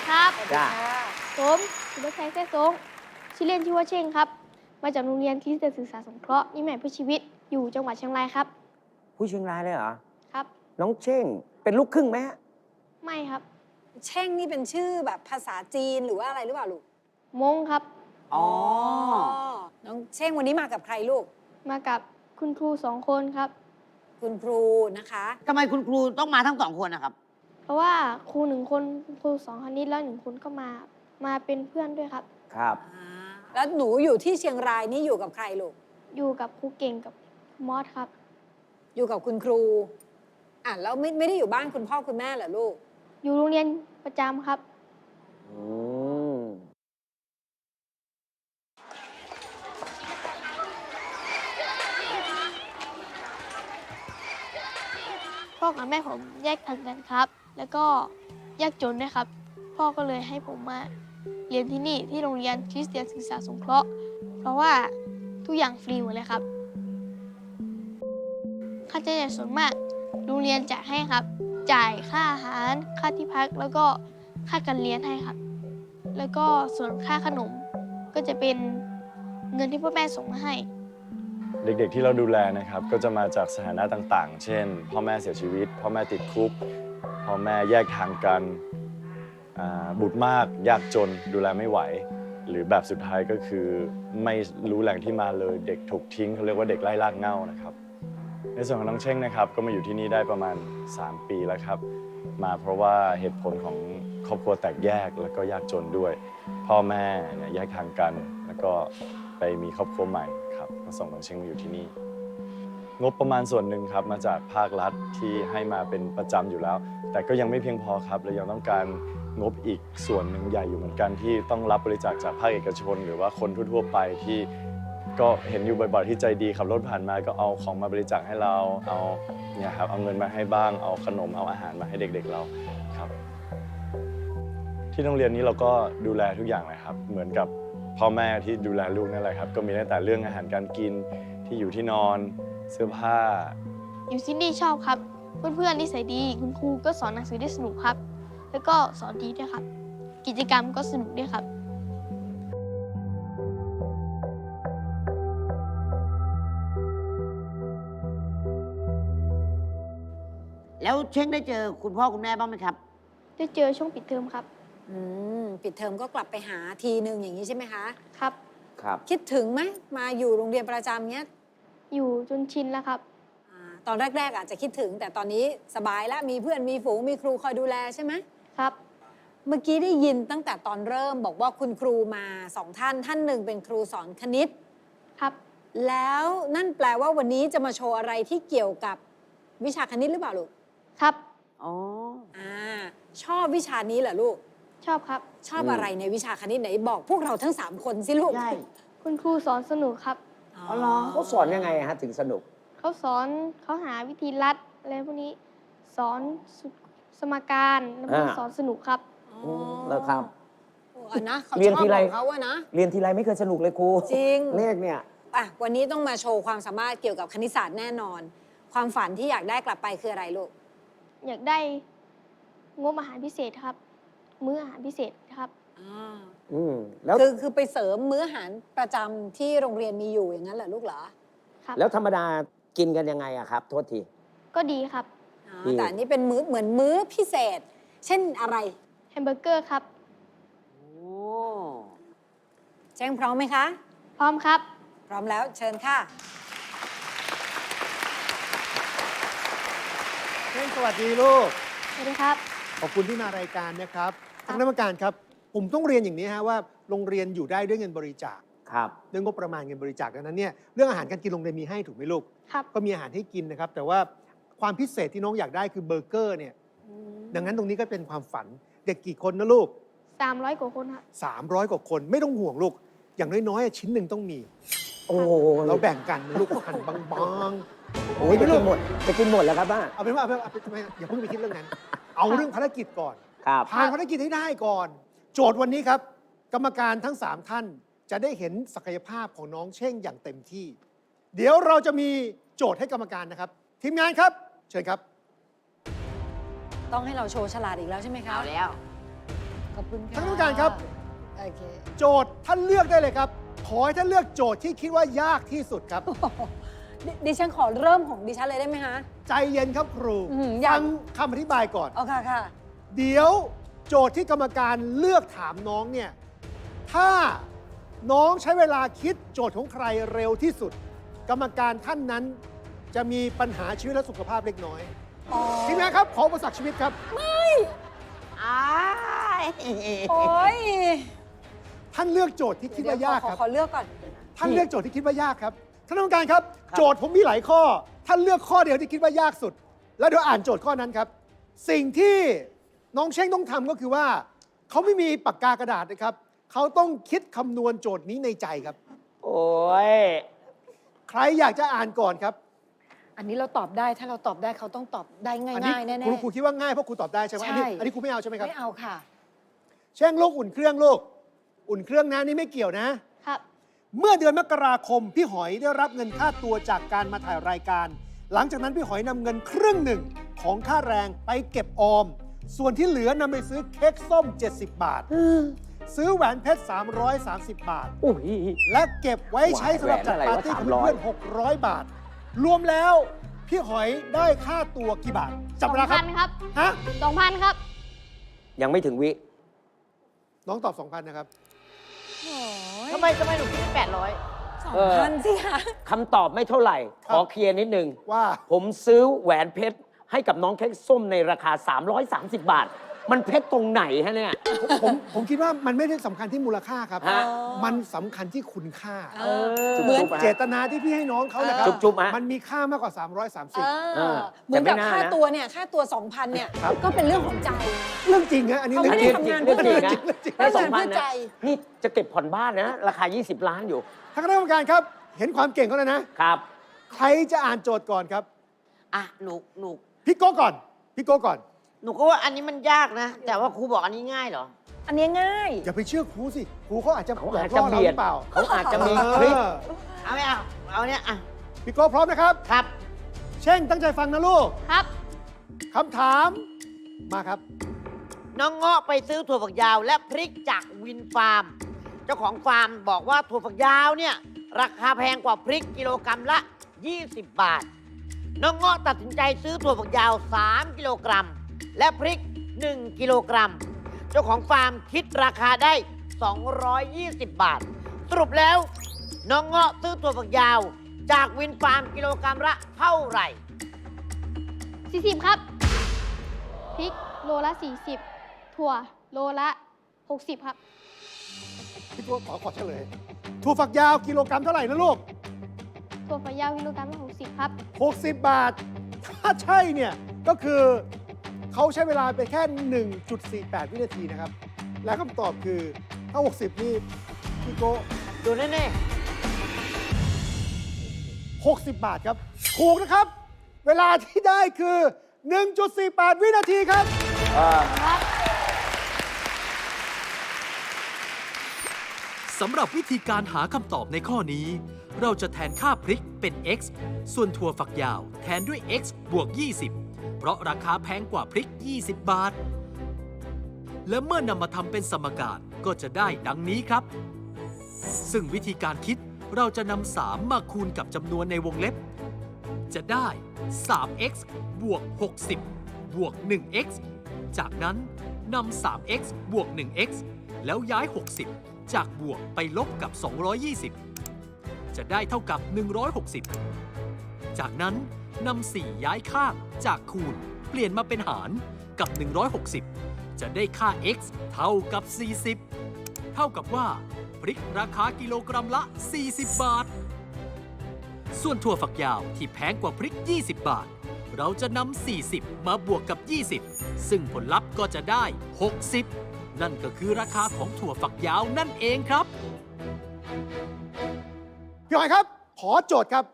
ดีครับ จ้าผมสุรชัยแท้สงชื่อเล่นชื่อว่าเช่งครับ มาจากโรงเรียนคริสเตียนศึกษาสงเคราะห์นิแม่เพื่อชีวิตอยู่จังหวัดเชียงรายครับ ผู้เชียงรายเลยเหรอ ครับ น้องเช่งเป็นลูกครึ่งไหมฮะไม่ครับเช่งนี่เป็นชื่อแบบภาษาจีนหรือว่าอะไรหรือเปล่าลูกมงครับ อ๋อน้องเช่งวันนี้มากับใครลูก มากับคุณครูสองคนครับ คุณครูนะคะ ทำไมคุณครูต้องมาทั้งสองคนนะครับเพ ราะว่าครูหนึ่งคนคุณครูสองคณิตแล้วหนึ่งคนก็มามาเป็นเพื่อนด้วยครับ ครับ อ่าแล้วหนูอยู่ที่เชียงรายนี่อยู่กับใครลูก อยู่กับครูเก่งกับครูมอสครับ อยู่กับคุณครู อะแล้วไม่ไม่ได้อยู่บ้านคุณพ่อคุณแม่เหรอลูก อยู่โรงเรียนประจำครับ อืม พ่อกับแม่ผมแยกทางกันครับ แล้วก็ยากจนด้วยครับ พ่อก็เลยให้ผมมาเรียนที่นี่ที่โรงเรียนคริสเตียนศึกษาสงเคราะห์ เพราะว่าทุกอย่างฟรีหมดเลยครับค่าใช้จ่ายส่วนมากโรงเรียนจ่ายให้ครับ จ่ายค่าอาหารค่าที่พักแล้วก็ค่าการเรียนให้ครับ แล้วก็ส่วนค่าขนมก็จะเป็นเงินที่พ่อแม่ส่งมาให้ เด็กๆที่เราดูแลนะครับก็จะมาจากสถานะต่างๆ เช่น พ่อแม่เสียชีวิต พ่อแม่ติดคุก พ่อแม่แยกทางกันบุตรมากยากจนดูแลไม่ไหว หรือแบบสุดท้ายก็คือไม่รู้แหล่งที่มาเลยเด็กถูกทิ้งเขาเรียกว่าเด็กไร้รากเหง้านะครับ ในส่วนของน้องเช่งนะครับ ก็มาอยู่ที่นี่ได้ประมาณ 3 ปีแล้วครับ มาเพราะว่าเหตุผลของครอบครัวแตกแยกแล้วก็ยากจนด้วย พ่อแม่เนี่ยแยกทางกัน แล้วก็ไปมีครอบครัวใหม่ครับก็ส่งน้องเช่งมาอยู่ที่นี่ งบประมาณส่วนหนึ่งครับมาจากภาครัฐที่ให้มาเป็นประจำอยู่แล้ว แต่ก็ยังไม่เพียงพอครับเรายังต้องการงบอีกส่วนหนึ่งใหญ่อยู่เหมือนกันที่ต้องรับบริจาคจากภาคเอกชน หรือว่าคนทั่วๆไปที่ก็เห็นอยู่บ่อยๆที่ใจดีขับรถผ่านมาก็เอาของมาบริจาคให้เราเอาเนี่ยครับเอาเงินมาให้บ้างเอาขนมเอาอาหารมาให้เด็ก ๆเราครับ ที่โรงเรียนนี้เราก็ดูแลทุกอย่างเลยครับ เหมือนกับพ่อแม่ที่ดูแลลูกนั่นแหละครับ ก็มีตั้งแต่เรื่องอาหารการกินที่อยู่ที่นอน เสื้อผ้า อยู่ที่นี่ชอบครับ เพื่อนๆนิสัยดีคุณครูก็สอนหนังสือได้สนุกครับ แล้วก็สอนดีด้วยครับ กิจกรรมก็สนุกด้วยครับ แล้วเช้งได้เจอคุณพ่อคุณแม่บ้างไหมครับ ได้เจอช่วงปิดเทอมครับ อืมปิดเทอมก็กลับไปหาทีหนึ่งอย่างนี้ใช่ไหมคะ ครับ ครับ คิดถึงไหมมาอยู่โรงเรียนประจำเนี้ย อยู่จนชินแล้วครับ อ่าตอนแรก ๆ อาจจะคิดถึง แต่ตอนนี้สบายแล้วมีเพื่อนมีฝูงมีครูคอยดูแลใช่ไหม ครับ เมื่อกี้ได้ยินตั้งแต่ตอนเริ่มบอกว่าคุณครูมาสองท่านท่านหนึ่งเป็นครูสอนคณิต ครับแล้วนั่นแปลว่าวันนี้จะมาโชว์อะไรที่เกี่ยวกับวิชาคณิตหรือเปล่าลูกครับ อ๋อ อ่าชอบวิชานี้เหรอลูก ชอบครับ ชอบอะไรในวิชาคณิตไหนบอกพวกเราทั้ง3คนสิลูกใช่คุณครูสอนสนุกครับ อ๋อเหรอเขาสอนยังไงฮะถึงสนุก เขาสอนเขาหาวิธีลัดอะไรพวกนี้ สอนสุสมการแล้วก็อ่า สอนสนุกครับอ๋อแล้วครับ โอ้อะนะเขาเรียนชอบทีไร ของเขาอะนะ เรียนทีไรไม่เคยสนุกเลยครูจริง เลขเนี่ย อะวันนี้ต้องมาโชว์ความสามารถเกี่ยวกับคณิตศาสตร์แน่นอน ความฝันที่อยากได้กลับไปคืออะไรลูก อยากได้งบอาหารพิเศษครับ มื้ออาหารพิเศษครับอื มแล้วคือคือไปเสริมมื้ออาหารประจำที่โรงเรียนมีอยู่อย่างนั้นเหรอลูกเหรอครับ แล้วธรรมดากินกันยังไงอะครับ โทษที ก็ดีครับอ๋อดีแต่อันนี้เป็นมื้อเหมือนมื้อพิเศษ เช่นอะไร แฮมเบอร์เกอร์ครับโอ้แจ้งพร้อมไหมคะ พร้อมครับ พร้อมแล้วเชิญค่ะ เช่นสวัสดีลูก สวัสดีครับ ขอบคุณที่มารายการนะครับทางคณะกรรมการครับ ผมต้องเรียนอย่างนี้ฮะว่าโรงเรียนอยู่ได้ด้วยเงินบริจาคครับ ด้วยงบประมาณเงินบริจาคดังนั้นเนี่ยเรื่องอาหารการกินโรงเรียนมีให้ถูกไหมลูก ครับก็มีอาหารให้กินนะครับ แต่ว่าความพิเศษที่น้องอยากได้คือเบอร์เกอร์เนี่ยดังนั้นตรงนี้ก็เป็นความฝันเด็กกี่คนนะลูก300กว่าคนครับ 300 กว่าคนไม่ต้องห่วงลูก อย่างน้อยๆอะชิ้นหนึ่งต้องมี โอ้โหเราแบ่งกันนะลูกหั่นบางโอ้ยจะกินหมดจะกินหมดแล้วครับป้าๆเอาเป็นว่าเอาเป็นว่าเอาเป็นทำไมอย่าเพิ่งไปคิดเรื่องนั้น เอาเรื่องภารกิจก่อน ครับ ผ่านภารกิจให้ได้ก่อน โจทย์วันนี้ครับ กรรมการทั้ง 3 ท่านจะได้เห็นศักยภาพของน้องเช่งอย่างเต็มที่ เดี๋ยวเราจะมีโจทย์ให้กรรมการนะครับ ทีมงานครับ เชิญครับ ต้องให้เราโชว์ฉลาดอีกแล้วใช่ไหมคะเอาแล้วก็อบคุณค่ะท่านผู้การครับ โอเคโจทย์ท่านเลือกได้เลยครับ ขอให้ท่านเลือกโจทย์ที่คิดว่ายากที่สุดครับ ดิดิฉันขอเริ่มของดิฉันเลยได้ไหมคะ ใจเย็นครับครูอื้อหืออยากฟังคำอธิบายก่อน เอาค่ะค่ะ เดี๋ยว โจทย์ที่กรรมการเลือกถามน้องเนี่ย ถ้าน้องใช้เวลาคิดโจทย์ของใครเร็วที่สุด กรรมการท่านนั้นจะมีปัญหาชีวิตและสุขภาพเล็กน้อยอ๋อทีมงานครับขออุปสรรคชีวิตครับอ้ายโอ้ยท่านเลือกโจทย์ที่คิดว่ายากขอครับขอเลือกก่อน ท่านเลือกโจทย์ที่คิดว่ายากครับท่านกรรมการครับ โจทย์ผมมีหลายข้อ ท่านเลือกข้อเดียวที่คิดว่ายากสุด แล้วเดี๋ยวอ่านโจทย์ข้อนั้นครับ สิ่งที่ น้องเช้งต้องทำก็คือว่า เขาไม่มีปากกากระดาษนะครับ เขาต้องคิดคำนวณโจทย์นี้ในใจครับ โอ้ย ใครอยากจะอ่านก่อนครับอันนี้เราตอบได้ถ้าเราตอบได้เขาต้องตอบได้ง่อันี้ายๆแน่ครูครูคิดว่าง่ายเพราะครูตอบได้ใช่ไหมอันนี้ใช่ อันนี้ครูไม่เอาใช่ไหมๆครับ ไม่เอาค่ะ เช่งลูกอุ่นเครื่องลูกอุ่นเครื่องนะนี่ไม่เกี่ยวนะ ครับ เมื่อเดือนมกราคม พี่หอยได้รับเงินค่าตัวจากการมาถ่ายรายการ หลังจากนั้นพี่หอยนำเงินครึ่งหนึ่งของค่าแรงไปเก็บออม ส่วนที่เหลือนำไปซื้อเค้กส้ม 70 บาท ซื้อแหวนเพชร 330 บาท อุ้ย และเก็บไว้ใช้สำหรับจัดปาร์ตี้กับเพื่อนๆ600 บาท รวมแล้วพี่หอยได้ค่าตัวกี่บาทจับเวลาครับ2,000ครับ ฮะ2,000ครับ ยังไม่ถึงวิ น้องตอบ 2,000 นะครับโอ้ยทำไมทำไมหนูคิดแปดร้อยสองเออพันสิคะคำตอบไม่เท่าไหร่คขรับอเคลียร์นิดนึง ว่า ผมซื้อแหวนเพชร ให้กับน้องเค้กส้มในราคา 330 บาท มันเพชรตรงไหนฮะเนี่ย ผมผมคิดว่ามันไม่ได้สำคัญที่มูลค่าครับ ฮะ มันสำคัญที่คุณค่า เออจุ๊บเหมือนๆเจตนาที่พี่ให้น้องเขานะครับ จุ๊บๆฮะ มันมีค่ามากกว่า เอ330 อเออเหมือนกับแต่ไม่น่าค่านะตัวเนี่ยค่าตัว2,000เนี่ยครับ ก็เป็นเรื่องของใจ เรื่องจริงฮะอันนี้เขาเรื่ไม่องได้จริง ทำงานเรื่องจริงนะจริงได้ทำสองงานพัเพื่นอนะใจ นี่จะเก็บผ่อนบ้านนะ ราคา 20 ล้านอยู่ท่านคณะกรรมการครับ เห็นความเก่งเขาแล้วนะ ครับ ใครจะอ่านโจทย์ก่อนครับ อะหนูหนู พี่โก้ก่อน พี่โก้ก่อน หนูก็ว่าอันนี้มันยากนะ แต่ว่าครูบอกอันนี้ง่ายเหรอ อันนี้ง่าย อย่าไปเชื่อครูสิครูเขาอาจจะเขาหลออากจล่จะอเราเบีหยดรือเปล่าเขาอาจจะมีทริคเออเอาไม่เอา เอาเนี้ยอะ พี่โก้พร้อมนะครับ ครับ เช่งตั้งใจฟังนะลูกครับ คำถาม มาครับ น้องเงาะไปซื้อถั่วฝักยาวและพริกจากวินฟาร์ม เจ้าของฟาร์มบอกว่าถั่วฝักยาวเนี่ย ราคาแพงกว่าพริกกิโลกรัมละ 20 บาท น้องเงาะตัดสินใจซื้อถั่วฝักยาว 3 กิโลกรัม และพริก 1 กิโลกรัม เจ้าของฟาร์มคิดราคาได้ 220 บาท สรุปแล้ว น้องเงาะซื้อถั่วฝักยาว จากวินฟาร์มกิโลกรัมละเท่าไหร่ 40 ครับ พริกโลละ 40 ถั่วโลละ 60 ครับ พี่โก้ขอขอเฉลยถั่วฝักยาวกิโลกรัมเท่าไหร่นะลูก ถั่วฝักยาวกิโลกรัมละ60ครับ 60 บาท ถ้าใช่เนี่ย ก็คือเขาใช้เวลาไปแค่ 1.48 วินาทีนะครับ และคำตอบคือถ้า 60 นี่พี่โก้ดูแน่60 บาทครับ ถูกนะครับ เวลาที่ได้คือ 1.48 วินาทีครับ สำหรับวิธีการหาคำตอบในข้อนี้ เราจะแทนค่าพริกเป็น x ส่วนถั่วฝักยาวแทนด้วย x บวก 20 เพราะราคาแพงกว่าพริก 20 บาท และเมื่อนำมาทำเป็นสมการก็จะได้ดังนี้ครับ ซึ่งวิธีการคิดเราจะนำ3มาคูณกับจำนวนในวงเล็บ จะได้ 3x บวก 60 บวก 1x จากนั้นนำ 3x บวก 1x แล้วย้าย 60 จากบวกไปลบกับ 220 จะได้เท่ากับ 160 จากนั้นนำ4ย้ายข้างจากคูณ เปลี่ยนมาเป็นหารกับ 160 จะได้ค่า x เท่ากับ 40 เท่ากับว่า พริกราคากิโลกรัมละ 40 บาท ส่วนถั่วฝักยาวที่แพงกว่าพริก 20 บาท เราจะนำ40 มาบวกกับ 20 ซึ่งผลลัพธ์ก็จะได้ 60 นั่นก็คือราคาของถั่วฝักยาวนั่นเองครับ พี่หอยครับ ขอโจทย์ครับ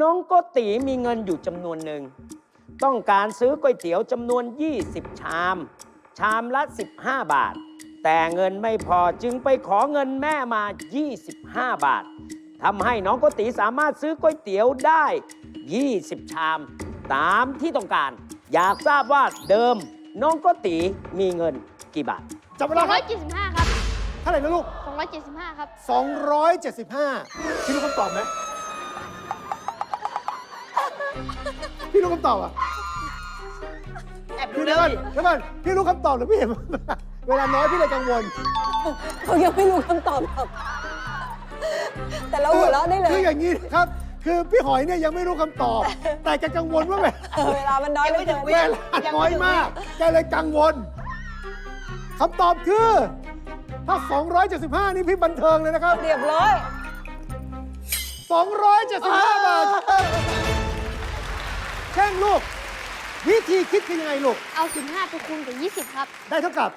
น้องโกตีมีเงินอยู่จำนวนหนึ่ง ต้องการซื้อก๋วยเตี๋ยวจำนวน 20 ชาม ชามละ 15 บาท แต่เงินไม่พอจึงไปขอเงินแม่มา 25 บาททำให้น้องโกตีสามารถซื้อก๋วยเตี๋ยวได้ 20 ชาม ตามที่ต้องการ อยากทราบว่าเดิมน้องโกตีมีเงินกี่บาท จับเวลาครับ275 ครับ เท่าไหร่นะลูก 275 ครับ 275 พี่รู้คำตอบไหมพี่รู้คำตอบอะแอบดูพี่เลเดี๋ยวก่อยนเดี๋ยวก่อนพี่รู้คำตอบหรือพี่เห็น เวลาน้อยพี่เลยกังวลเขายังไม่รู้คำตอบหรอกแต่เราหัวเราะได้เลยคืออย่างนี้นะครับ คือพี่หอยเนี่ยยังไม่รู้คำตอบ แต่แกกังวลว่าแบบเออเวลามันน้อยเหลยเวลาน้อยมากแกเลยกังวล คำตอบคือถ้า 275 นี่พี่บันเทิงเลยนะครับ เรียบร้อย 275 บาทแช่งลูก วิธีคิดคือยังไงลูก เอา15ไปคูณกับ20 ครับ ได้เท่ากับ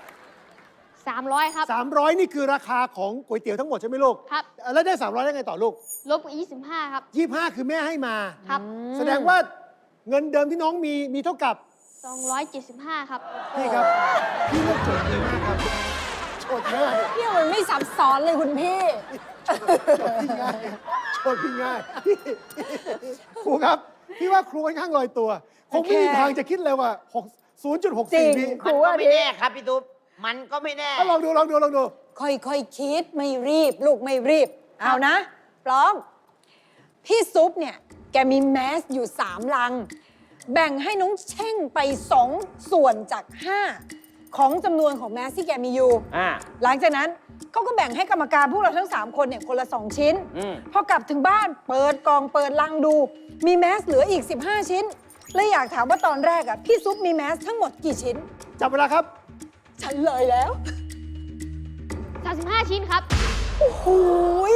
300 ครับ 300 นี่คือราคาของก๋วยเตี๋ยวทั้งหมดใช่ไหมลูก ครับ แล้วได้ 300 ได้ไงต่อลูก ลบกับ25 ครับ 25 คือแม่ให้มา ครับ แสดงว่าเงินเดิมที่น้องมีมีเท่ากับ 275 ครับนี่ครับ พี่เลือกโจทย์ดีมากครับโจทย์ง่ายเนี่ยมันไม่ซับซ้อนเลยคุณพี่ โจทย์พี่ง่ายโจทย์พี่ง่ายพี่ครูครับ พี่ว่าครูค่อนข้างลอยตัว คงไม่มีโอเคทางจะคิดเลยว่า6 จริง0.64วิคมันรูก็ว่าไม่ดีแน่ครับพี่ตุ๊บมันก็ไม่แน่เอาลองดูลองดูลองดู ค่อยๆคิดไม่รีบ ลูกไม่รีบ เอานะ พร้อม พี่ซุปเนี่ย แกมีแมสอยู่สามลัง แบ่งให้น้องเช่งไปสองส่วนจากห้าของจำนวนของแมสที่แกมีอยู่ อ่า หลังจากนั้นเขาก็แบ่งให้กรรมการพวกเราทั้ง 3 คนเนี่ยคนละ 2 ชิ้น อืม พอกลับถึงบ้านเปิดกล่องเปิดลังดู มีแมสเหลืออีก 15 ชิ้นเลยอยากถามว่าตอนแรกอะพี่ซุปมีแมสทั้งหมดกี่ชิ้น จับเวลาครับ ฉันเลยแล้ว 35 ชิ้นครับ โอ้โหย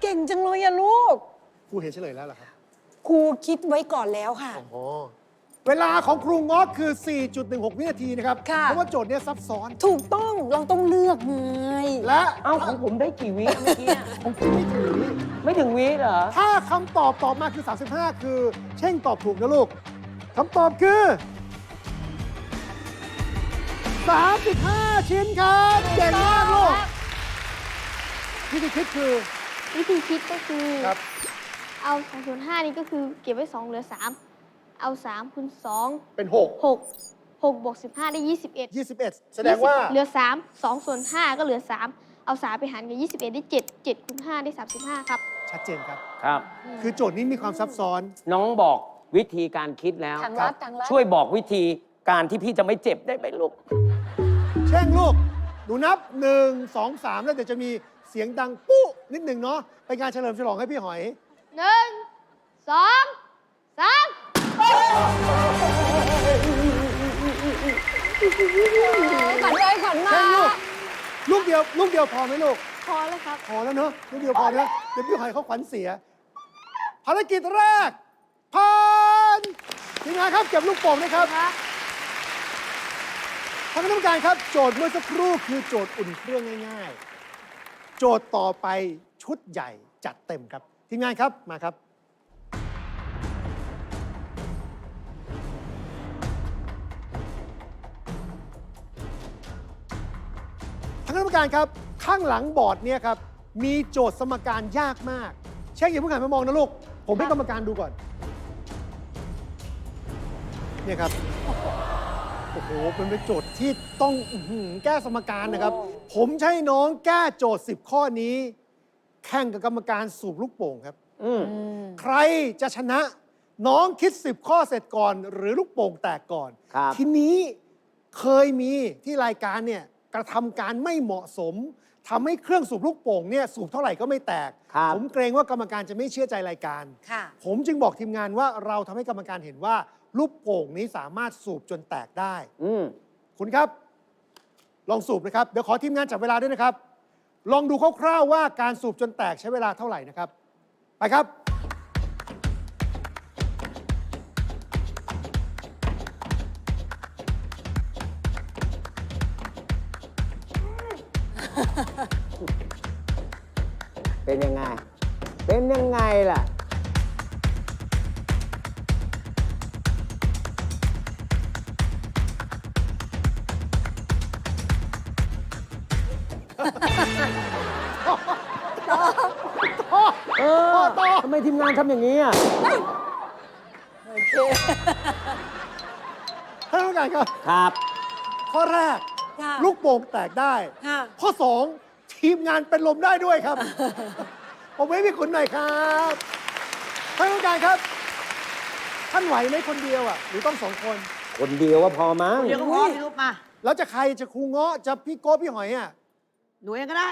เก่งจังเลยอะลูก ครูเห็นเฉลยแล้วเหรอครับ ครูคิดไว้ก่อนแล้วค่ะอ๋อเวลาของครูงอกคือ 4.16 วินาทีนะครับ ค่ะ เพราะว่าโจทย์เนี้ยซับซ้อน ถูกต้องเราต้องเลือกไงและเอ้าของผมได้กี่วิเมื่อกี้อะของคุณไม่ถึงไม่ถึงวิเหรอ ถ้าคำตอบตอบมาคือ 35 คือ เช่งตอบถูกนะลูกคำตอบคือ 35 ชิ้นครับเก่งมากลูกที่ที่คิดคือ วิธีคิดก็คือครับ เอา2ส่วน5นี่ก็คือเก็บไว้ 2 เหลือ 3 เอา3คูณ2 เป็น6 6บวก15 ได้ 21 6 21แสดงว่า เหลือ 3 2 ส่วน 5 ก็เหลือ 3 เอา 3 ไปหารกับ 21 ได้ 7 7คูณ5ได้ 35 ครับ ชัดเจนครับ ครับ คือโจทย์นี้มีความซับซ้อน น้องบอกวิธีการคิดแล้ว ทางลัดทางลัดช่วยบอกวิธีการที่พี่จะไม่เจ็บได้ไหมลูก เช่งลูก หนูนับ 1 2 3 แล้วเดี๋ยวจะมีเสียงดังปุ๊นิดหนึ่งเนาะเป็นการเฉลิมฉลองให้พี่หอย 1 2 3ขวัญเลยขวัญมาเช่งลูกลูกเดียวลูกเดียวพอไหมลูก พอแล้วครับ พอแล้วเนอะลูกเดียวพอแล้วเดี๋ยวพี่หอยเขาขวัญเสีย ภารกิจแรกผ่านทีมงานครับเก็บลูกโป่งนะครับท่านคณะกรรมการครับ โจทย์เมื่อสักครู่คือโจทย์อุ่นเครื่องง่าย ๆ โจทย์ต่อไปชุดใหญ่จัดเต็มครับ ทีมงานครับมาครับท่านคณะกรรมการครับ ข้างหลังบอร์ดเนี่ยครับ มีโจทย์สมการยากมาก เช็คอย่าเพิ่งหันมามองนะลูก ผมให้กรรมการดูก่อน เนี่ยครับ โอ้โหมันเป็นโจทย์ที่ต้องอื้อหือแก้สมการนะครับ ผมจะใช้น้องแก้โจทย์ 10 ข้อนี้ แข่งกับกรรมการสูบลูกโป่งครับ อืมใครจะชนะน้องคิด 10 ข้อเสร็จก่อน หรือลูกโป่งแตกก่อน ครับ ทีนี้เคยมีที่รายการเนี่ยกระทำการไม่เหมาะสมทำให้เครื่องสูบลูกโป่งเนี่ยสูบเท่าไหร่ก็ไม่แตก ครับ ผมเกรงว่ากรรมการจะไม่เชื่อใจรายการ ค่ะ ผมจึงบอกทีมงานว่าเราทำให้กรรมการเห็นว่าลูกโป่งนี้สามารถสูบจนแตกได้ อืมคุณครับ ลองสูบนะครับ เดี๋ยวขอทีมงานจับเวลาด้วยนะครับ ลองดูคร่าวๆว่าการสูบจนแตกใช้เวลาเท่าไหร่นะครับ ไปครับ เป็นยังไง เป็นยังไงล่ะ งานทำอย่างนี้อะโอเคท่านผู้การครับ ครับ ข้อแรก ค่ะลูกโป่งแตกได้ ค่ะ ข้อ 2 ทีมงานเป็นลมได้ด้วยครับ ผมไม่พี่ขุนหน่อยครับท่านผู้การครับ ท่านไหวไหมคนเดียวอะหรือต้องสองคน คนเดียวว่าพอมั้ง เดี๋ยวก็พอพี่ลูกมา แล้วจะใครจะครูเงาะจะพี่โก้พี่หอยอะหนูเองก็ได้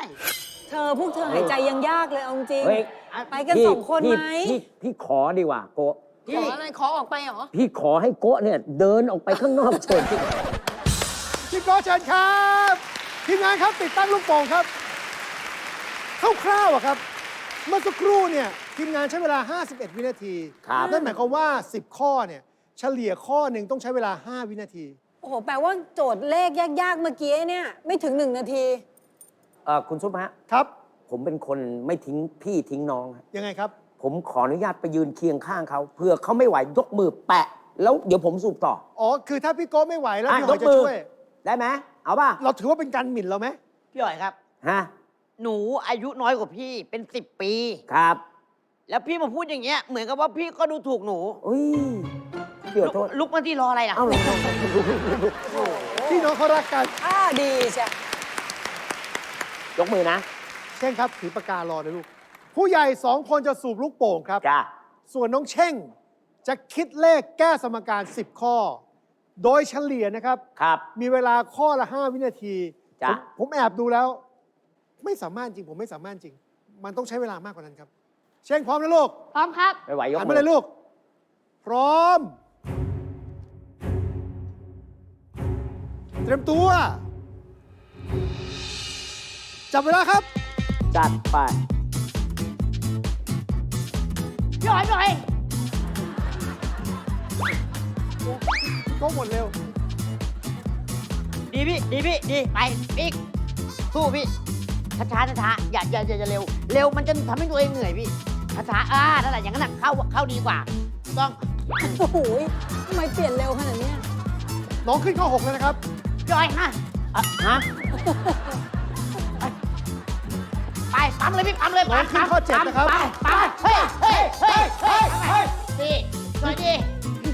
เธอพวกเธอหายใจยังยากเลยเอาจริง เฮ้ยไปกันพี่สองคนพี่ไหม พี่พี่ขอดีกว่าโกะพี่ขออะไรขอออกไปเหรอ พี่ขอให้โกะเนี่ยเดินออกไปข้างนอกเฉินพี่พี่โก้เชิญครับทีมงานครับติดตั้งลูกโป่งครับคร่าวๆอะครับ เมื่อสักครู่เนี่ยทีมงานใช้เวลา 51 วินาทีครับนั่นหมายความว่า 10 ข้อเนี่ยเฉลี่ยข้อหนึ่งต้องใช้เวลา 5 วินาที โอ้โห แปลว่าโจทย์เลขยากๆ เมื่อกี้เนี่ย ไม่ถึงหนึ่งนาที เอ่อคุณซุปฮะ ครับ ผมเป็นคนไม่ทิ้งพี่ทิ้งน้องฮะยังไงครับ ผมขออนุญาตไปยืนเคียงข้างเขาเพื่อเขาไม่ไหวยกมือแปะ แล้วเดี๋ยวผมสูบต่ออ๋อ คือถ้าพี่โก้ไม่ไหวแล้วอะพี่หอยยจะกมือช่วย ได้ไหมเอาป่ะเราถือว่าเป็นการหมิ่นเราไหม พี่หอยครับ ฮะหนูอายุน้อยกว่าพี่เป็นสิบปี ครับแล้วพี่มาพูดอย่างเงี้ยเหมือนกับว่าพี่ก็ดูถูกหนูอุ้ยเดี๋ยวโทษลุกมาที่รออะไรล่ะเอาเลยพี่น้องเขารักกันอ่าดีใช่ ยกมือนะเช่งครับถือปากการอเลยลูก ผู้ใหญ่สองคนจะสูบลูกโป่งครับ จ้าส่วนน้องเช่งจะคิดเลขแก้สมการ 10 ข้อ โดยเฉลี่ยนะครับ ครับ มีเวลาข้อละ 5 วินาทีจ้ะผมผมแอบดูแล้ว ไม่สามารถจริง ผมไม่สามารถจริง มันต้องใช้เวลามากกว่านั้นครับ เช่งพร้อมนะลูกพร้อมครับ ไม่ไหวยกหันมืมาเลยลูก พร้อม เตรียมตัว จับเวลาครับ จัดไป พี่หอยพี่หอยก็หมดเร็ว ดีพี่ดีพี่ดีไปอีกสู้พี่ช้าช้าช้าๆอย่าอย่าอย่าอย่าเร็ว เร็วมันจะทำให้ตัวเองเหนื่อยพี่ช้าช้าๆอ่านั่นแหละอย่างนั้นน่ะเข้าเข้าดีกว่าต้องโอ้โหทำไมเปลี่ยนเร็วขนาดเนี้ยน้องขึ้นข้อ6แล้วนะครับ พี่หอยฮะอะฮะไปปั๊มเลยพี่ปั๊มเลยน้องขึ้นข้อเจ็ดนะครับ ปั๊มปั๊มเฮ้ยเฮ้ยเฮ้ยเฮ้ยเฮ้ยดีช่วยดี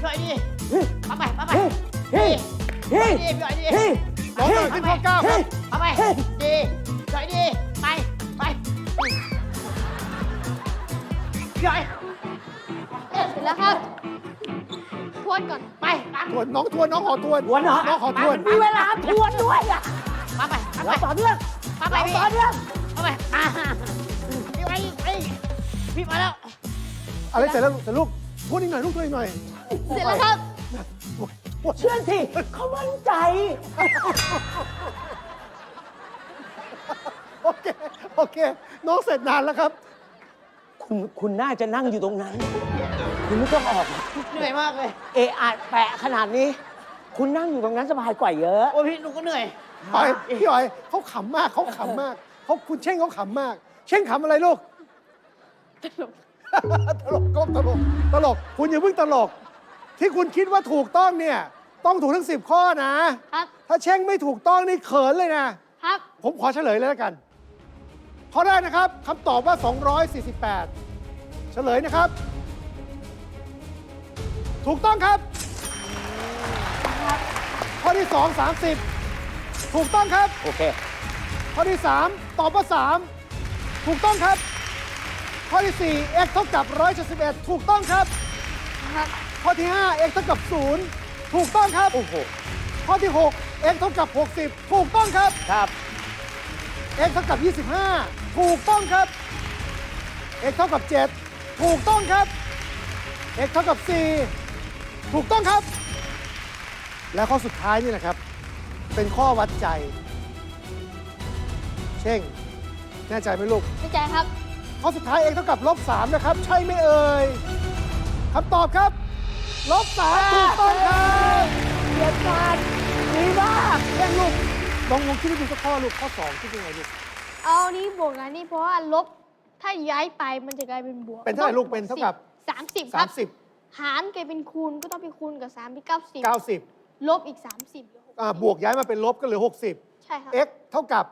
ช่วยดีปั๊มไปปั๊มไปเฮ้ยเฮ้ยดีพี่หอยดีเฮ้ยน้องเดินขึ้นข้อ9ครับปั๊มไปดีช่วยดีไปไปพี่หอยเสร็จแล้วครับทวนก่อนไปปั๊มทวนน้องทวนน้องขอทวนทวนเหรอน้องขอทวนมีเวลาทวนด้วยอะปั๊มไปปั๊มไปเราต่อเนื่องปั๊มไปพี่ต่อเนื่อง ปั๊มไปอ่าพี่หอยไปพี่มาแล้ว อะไรเสร็จแล้วแต่ลูกทวนอีกหน่อยลูกทวนอีกหน่อยเสร็จแล้วครับ เชื่อสิเขามั่นใจ โอเคโอเค น้องเสร็จนานแล้วครับ คุณคุณน่าจะนั่งอยู่ตรงนั้น คุณไม่ต้องออกมาเหนื่อยมากเลย เอะอะแปะขนาดนี้ คุณนั่งอยู่ตรงนั้นสบายกว่าเยอะ โอ้พี่หนูก็เหนื่อยหอยพี่หอยเขาขำมากเขาขำมาก เขาคุณเช่งเขาขำมาก เช่งขำอะไรลูกตลกก็ตลก ตลก คุณอย่าเพิ่งตลก ที่คุณคิดว่าถูกต้องเนี่ย ต้องถูกทั้ง 10 ข้อนะ ครับ ถ้าเช่งไม่ถูกต้องนี่เขินเลยนะ ครับ ผมขอเฉลยเลยแล้วกัน ข้อแรกนะครับคำตอบว่า 248 เฉลยนะครับ ถูกต้องครับ ข้อที่ 2 30 ถูกต้องครับ โอเค ข้อที่ 3 ตอบว่า 3 ถูกต้องครับ ข้อที่ 4 x เท่ากับ171 ถูกต้องครับครับ ข้อที่ 5 x เท่ากับ 0 ถูกต้องครับ โอ้โห ข้อที่ 6 x เท่ากับ 60 ถูกต้องครับ ครับ x เท่ากับ 25 ถูกต้องครับ x เท่ากับ 7 ถูกต้องครับ x เท่ากับ 4 ถูกต้องครับ และข้อสุดท้ายนี่นะครับ เป็นข้อวัดใจ เช่ง แน่ใจไหมลูกเข้าใจครับ ข้อสุดท้าย x เท่ากับลบ3นะครับ ใช่ไหมเอ่ยคำตอบครับ ลบ3ถูกต้องครับเกียรติการดีมากเช่งลูกลองลองคิดดูสักข้อลูกข้อ2คิดยังไงลูก เอานี้บวกอันนี้เพราะว่าลบถ้าย้ายไปมันจะกลายเป็นบวกเป็นเท่าไหร่ลูกเป็นเท่ากับสามสิบครับ30หารกลายเป็นคูณก็ต้องไปคูณกับ3เป็นเก้าสิบ90ลบอีก 30เหลือหกอ่าบวกย้ายมาเป็นลบก็เหลือ60ใช่ครับ x เท่ากับ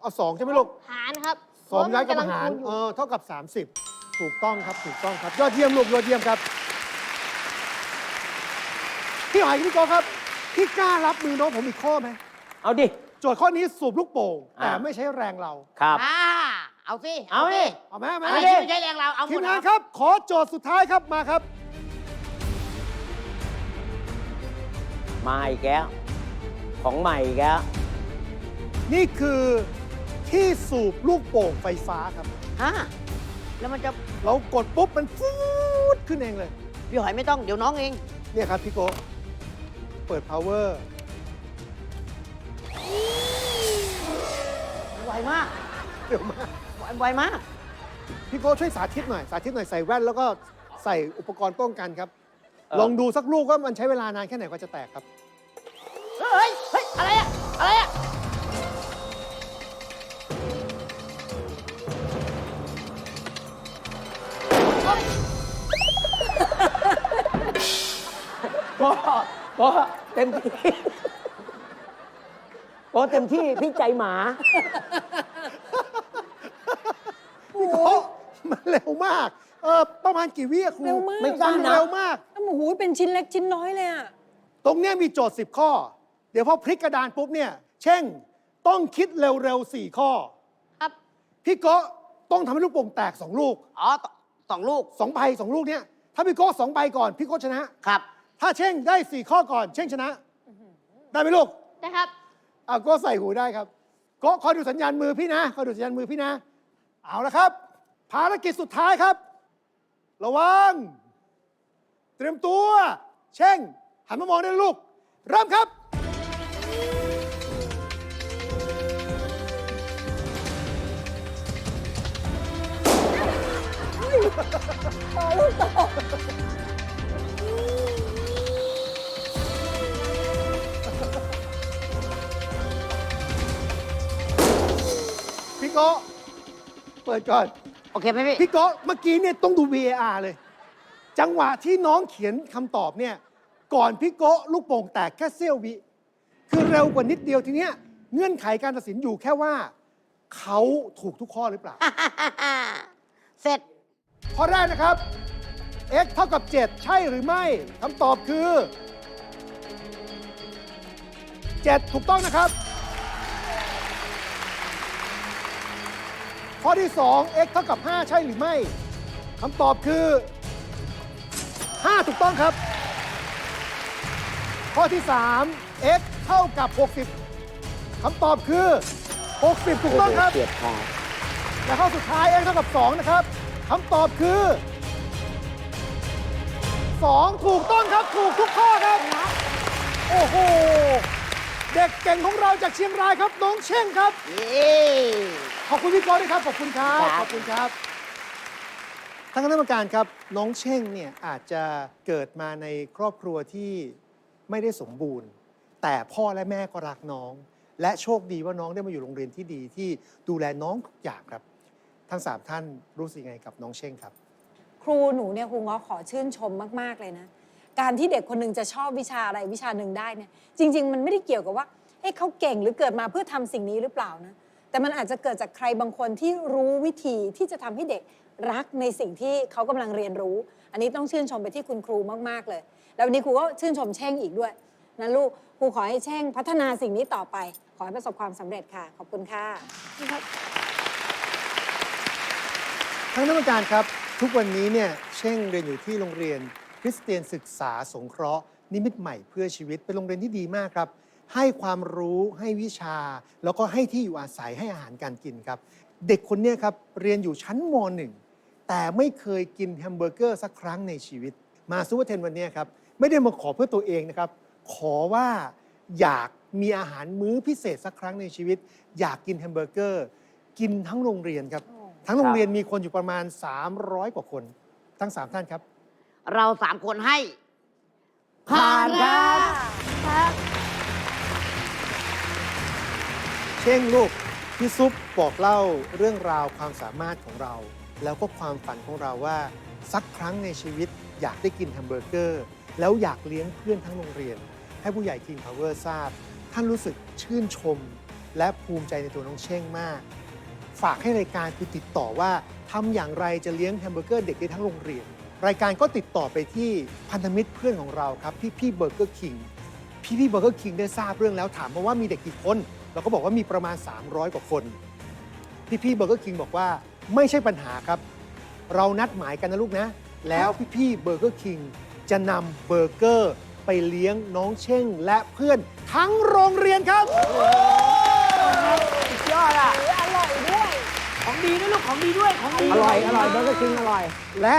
เอา2ใช่ไหมลูกหารครับสองย้ายกับเพะหารมันกำลังคูณอยู่เออเท่ากับ 30 ถูกต้องครับถูกต้องครับ ยอดเยี่ยมลูกยอดเยี่ยมครับพี่หอยพี่โกครับพี่กล้ารับมือน้องผมอีกข้อไหมเอาดิ โจทย์ข้อนี้สูบลูกโป่งแต่อ่า ไม่ใช้แรงเราครับ อ่าเอาสิเอาดิ เอาไหมเอาไหมอะไรที่ไม่ใช่แรงเราเอาหมทีดมเหรงาอนครับ ขอโจทย์สุดท้ายครับมาครับ มาอีกแล้ว ของใหม่อีกแล้วนี่คือ ที่สูบลูกโป่งไฟฟ้าครับ ฮะแล้วมันจะเรากดปุ๊บมันฟูดขึ้นเองเลย พี่หอยไม่ต้องเดี๋ยวน้องเอง เนี่ยครับพี่โกะเปิด power ไวมากเร็วมาก ไวไวมาก พี่โกะช่วยสาธิตหน่อย สาธิตหน่อยใส่แว่นแล้วก็ใส่อุปกรณ์ป้องกันครับ เออลองดูสักลูกว่ามันใช้เวลานานแค่ไหนกว่าจะแตกครับ เฮ้ย โป๊ะเต็มที่โป๊ะเต็มที่พี่ใจหมา พี่โกะมันเร็วมาก เออประมาณกี่วิอะครูเร็วมาก ไม่กล้านับ เร็วมากโอ้โหเป็นชิ้นเล็กชิ้นน้อยเลยอะ ตรงเนี้ยมีโจทย์ 10 ข้อ เดี๋ยวพอพลิกกระดานปุ๊บเนี่ย เช่งต้องคิดเร็วๆ 4 ข้อ ครับ พี่โกะต้องทำให้ลูกโป่งแตก 2 ลูกอ๋อสสองลูก 2ใบ2ลูกเนี่ย ถ้าพี่โกะสองใบก่อน พี่โกะชนะ ครับ ถ้าเช่งได้4ข้อก่อน เช่งชนะ ได้ไหมลูก นะครับอะโก็ใส่หูได้ครับโก็คอยดูสัญญาณมือพี่นะคอยดูสัญญาณมือพี่นะ เอาละครับ ภารกิจสุดท้ายครับ ระวัง เตรียมตัว เช่ง หันมามองได้เลยลูก เริ่มครับพี่ โกะเปิดก่อน โอเคไหมพี่พี่โกะเมื่อกี้เนี่ยต้องดู VAR เลย จังหวะที่น้องเขียนคำตอบเนี่ย ก่อนพี่โกะลูกโป่งแตกแค่เสี้ยววิ คือเร็วกว่านิดเดียวทีเนี้ยเงื่อนไขการตัดสินอยู่แค่ว่า เขาถูกทุกข้อหรือเปล่า เสร็จ ข้อแรกนะครับ x เท่ากับ 7 ใช่หรือไม่คำตอบคือ 7 ถูกต้องนะครับ ข้อที่ 2 x เท่ากับ 5 ใช่หรือไม่คำตอบคือ 5 ถูกต้องครับ ข้อที่ 3 x เท่ากับ 60คำตอบคือ 60 ถูกต้องครับเกียดขาและข้อสุดท้าย x เท่ากับ 2 นะครับคำตอบคือ 2 ถูกต้องครับถูกทุกข้อครับ โอ้โห เด็กเก่งของเราจากเชียงรายครับ น้องเช่งครับ เย้ ขอบคุณพี่กอล์ฟด้วยครับ ขอบคุณครับครับ ขอบคุณครับท่านคณะกรรมการครับน้องเช่งเนี่ยอาจจะเกิดมาในครอบครัวที่ไม่ได้สมบูรณ์ แต่พ่อและแม่ก็รักน้อง และโชคดีว่าน้องได้มาอยู่โรงเรียนที่ดีที่ดูแลน้องทุกอย่างครับ ทั้งสามท่านรู้สึกยังไงกับน้องเช่งครับ ครูหนูเนี่ยครูง้อขอชื่นชมมาก ๆ เลยนะ การที่เด็กคนหนึ่งจะชอบวิชาอะไรวิชาหนึ่งได้เนี่ยจริง ๆ มันไม่ได้เกี่ยวกับว่าเอ๊ะเขาเก่งหรือเกิดมาเพื่อทำสิ่งนี้หรือเปล่านะ แต่มันอาจจะเกิดจากใครบางคนที่รู้วิธีที่จะทำให้เด็กรักในสิ่งที่เขากำลังเรียนรู้ อันนี้ต้องชื่นชมไปที่คุณครูมาก ๆ เลย แล้ววันนี้ครูก็ชื่นชมเช่งอีกด้วยนะลูกครูขอให้เช่งพัฒนาสิ่งนี้ต่อไป ขอให้ประสบความสำเร็จค่ะ ขอบคุณค่ะท่านคณะกการครับ ทุกวันนี้เนี่ยเช่งเรียนอยู่ที่โรงเรียนคริสเตียนศึกษาสงเคราะห์นิมิตใหม่เพื่อชีวิตเป็นโรงเรียนที่ดีมากครับ ให้ความรู้ให้วิชา แล้วก็ให้ที่อยู่อาศัยให้อาหารการกินครับ เด็กคนเนี้ยครับเรียนอยู่ชั้นมหนึ่งแต่ไม่เคยกินแฮมเบอร์เกอร์สักครั้งในชีวิต มาซูเปอร์เทนวันเนี้ยครับไม่ได้มาขอเพื่อตัวเองนะครับ ขอว่าอยากมีอาหารมื้อพิเศษสักครั้งในชีวิต อยากกินแฮมเบอร์เกอร์ กินทั้งโรงเรียนครับ ทั้งโรงเรียนมีคนอยู่ประมาณ 300 กว่าคน ทั้ง 3 ท่านครับ เราสามคนให้ผ่านครับ ครับเช่งลูกพี่ซุปบอกเล่าเรื่องราวความสามารถของเรา แล้วก็ความฝันของเราว่า สักครั้งในชีวิตอยากได้กินแฮมเบอร์เกอร์ แล้วอยากเลี้ยงเพื่อนทั้งโรงเรียน ให้ผู้ใหญ่ King Power ทราบ ท่านรู้สึกชื่นชม และภูมิใจในตัวน้องเช่งมาก ฝากให้รายการคือติดต่อว่าทำอย่างไรจะเลี้ยงแฮมเบอร์เกอร์เด็กได้ทั้งโรงเรียน รายการก็ติดต่อไปที่พันธมิตรเพื่อนของเราครับพี่พี่เบอร์เกอร์คิงพี่พี่เบอร์เกอร์คิงได้ทราบเรื่องแล้วถามมาว่ามีเด็กกี่คน เราก็บอกว่ามีประมาณ 300 กว่าคน พี่ๆเบอร์เกอร์คิงบอกว่าไม่ใช่ปัญหาครับ เรานัดหมายกันนะลูกนะ แล้วพี่ๆเบอร์เกอร์คิงจะนำเบอร์เกอร์ไปเลี้ยงน้องเช่งและเพื่อนทั้งโรงเรียนครับยอดอะ อร่อยด้วย ของดีนะลูก ของดีด้วย ของดีอร่อย อร่อยเบอร์เกอร์คิงอร่อย และ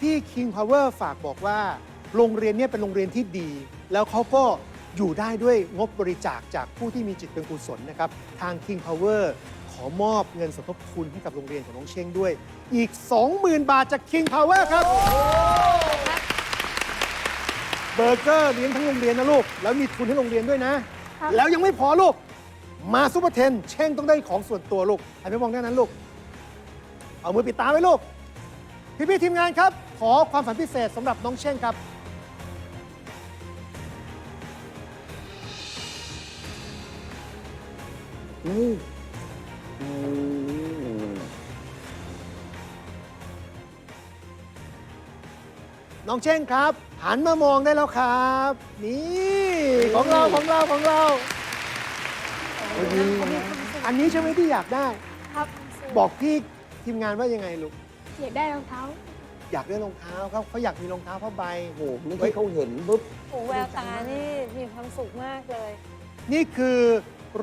พี่ๆ King Power ฝากบอกว่า โรงเรียนเนี้เป็นโรงเรียนที่ดี แล้วเขาก็ อยู่ได้ด้วยงบบริจาคจากผู้ที่มีจิตเป็นกุศลนะครับ ทาง King Power ขอมอบเงินสมทบทุนให้กับโรงเรียนของน้องเช้งด้วย อีก 20,000 บาทจาก King Power ครับ เบอร์เกอร์เลี้ยงทั้งโรงเรียนนะลูก แล้วมีทุนให้โรงเรียนด้วยนะครับแล้วยังไม่พอลูก มาซุปเปอร์เทนเช้งต้องได้ของส่วนตัวลูกหันไปมองด้านนั้นลูก เอามือปิดตาไว้ลูก พี่ๆทีมงานครับ ขอความฝันพิเศษสำหรับน้องเช่งครับ น้องเช่งครับ หันมามองได้แล้วครับ นี่ของเราของเราของเราโอ้ยอันนี้ใช่ไหมที่อยากได้ ครับบอกพี่ทีมงานว่ายังไงลูก อยากได้รองเท้า อยากได้รองเท้าครับเขาอยากมีรองเท้าผ้าใบโอ้โหนี่ที่เขาเห็นปุ๊บโอ้แววตานี่มีความสุขมากเลย นี่คือ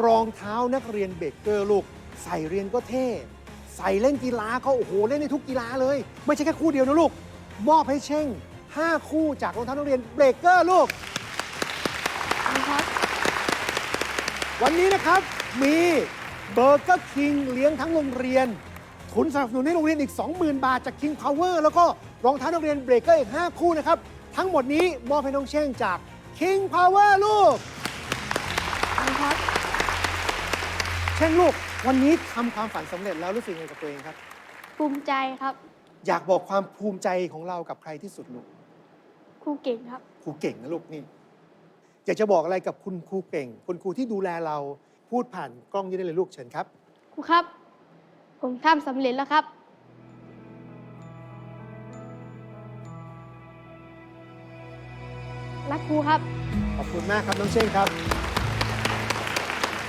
รองเท้านักเรียนเบเกอร์ลูก ใส่เรียนก็เท่ ใส่เล่นกีฬาก็โอ้โหเล่นในทุกกีฬาเลย ไม่ใช่แค่คู่เดียวนะลูก มอบให้เช่ง 5 คู่จากรองเท้านักเรียนเบเกอร์ลูก วันนี้นะครับมีเบอร์เกอร์คิงเลี้ยงทั้งโรงเรียน ทุนสนับสนุนให้โรงเรียนอีก 20,000 บาทจาก King Power แล้วก็รองเท้านักเรียนเบรกเกอร์อีก 5 คู่นะครับ ทั้งหมดนี้มอบให้น้องเช่งจาก King Power ลูก ครับ ช่นลูก วันนี้ทำความฝันสำเร็จแล้วรู้สึกยังไงกับตัวเองครับ ภูมิใจครับอยากบอกความภูมิใจของเรากับใครที่สุดลูกครูเก่งครับ ครูเก่งนะลูกนี่อยากจะบอกอะไรกับคุณครูเก่ง คุณครูที่ดูแลเราพูดผ่านกล้องนี้ได้เลยลูกเชิญครับ ครูครับ ผมทำสำเร็จแล้วครับ รักครูครับ ขอบคุณมากครับน้องเช่งครับ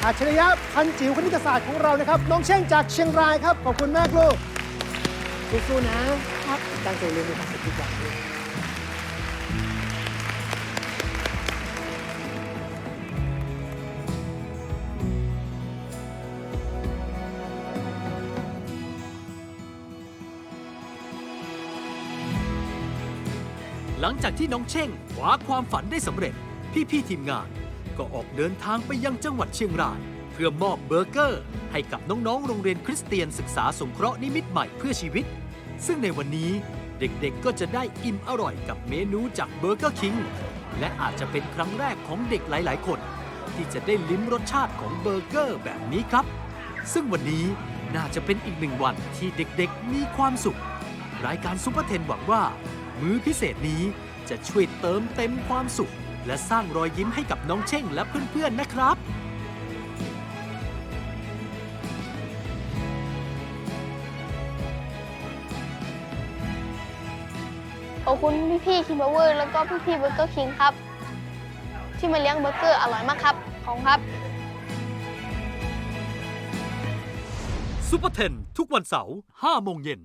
อัจฉริยะพันจิ๋วคณิตศาสตร์ของเรานะครับ น้องเช่งจากเชียงรายครับ ขอบคุณมากลูกสู้ๆนะครับตั้งใจเรียนในภาษาทุกอย่างด้วยหลังจากที่น้องเช่งคว้าความฝันได้สำเร็จ พี่ๆทีมงาน ก็ออกเดินทางไปยังจังหวัดเชียงราย เพื่อมอบเบอร์เกอร์ ให้กับน้องๆ โรงเรียนคริสเตียนศึกษาสงเคราะห์นิมิตใหม่เพื่อชีวิต ซึ่งในวันนี้เด็กๆ ก็จะได้อิ่มอร่อยกับเมนูจากเบอร์เกอร์คิงและอาจจะเป็นครั้งแรกของเด็กหลายๆ คน ที่จะได้ลิ้มรสชาติของเบอร์เกอร์แบบนี้ครับ ซึ่งวันนี้น่าจะเป็นอีกหนึ่งวันที่เด็กๆ มีความสุข รายการซุปเปอร์เทนหวังว่า มื้อพิเศษนี้จะช่วยเติมเต็มความสุข และสร้างรอยยิ้มให้กับน้องเช่งและเพื่อนๆนะครับขอบคุณพี่ๆคิมเบอร์เวอร์แล้วก็พี่ๆเบอร์เกอร์คิงครับ ที่มาเลี้ยงเบอร์เกอร์อร่อยมากครับ ของครับซุปเปอร์เทนทุกวันเสาร์5โมงเย็น